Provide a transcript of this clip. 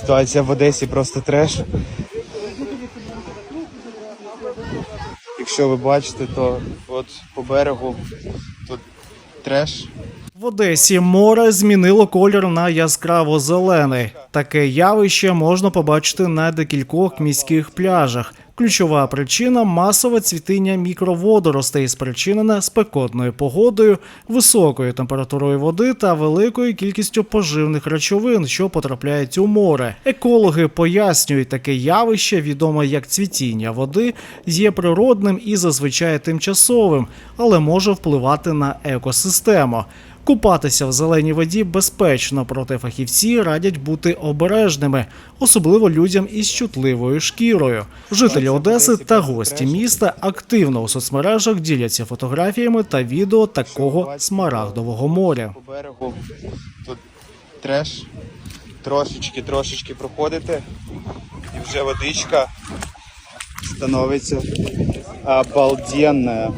Ситуація в Одесі просто треш. Якщо ви бачите, то от по берегу тут треш. В Одесі море змінило колір на яскраво зелений. Таке явище можна побачити на декількох міських пляжах. Ключова причина масове цвітіння мікроводоростей, спричинене спекотною погодою, високою температурою води та великою кількістю поживних речовин, що потрапляють у море. Екологи пояснюють, таке явище, відоме як цвітіння води, є природним і зазвичай тимчасовим, але може впливати на екосистему. Купатися в зеленій воді безпечно, проте фахівці радять бути обережними, особливо людям із чутливою шкірою. Жителі Одеси та гості міста активно у соцмережах діляться фотографіями та відео такого смарагдового моря. По берегу тут треш. Трошечки, трошечки проходите, і вже водичка становиться обалденна.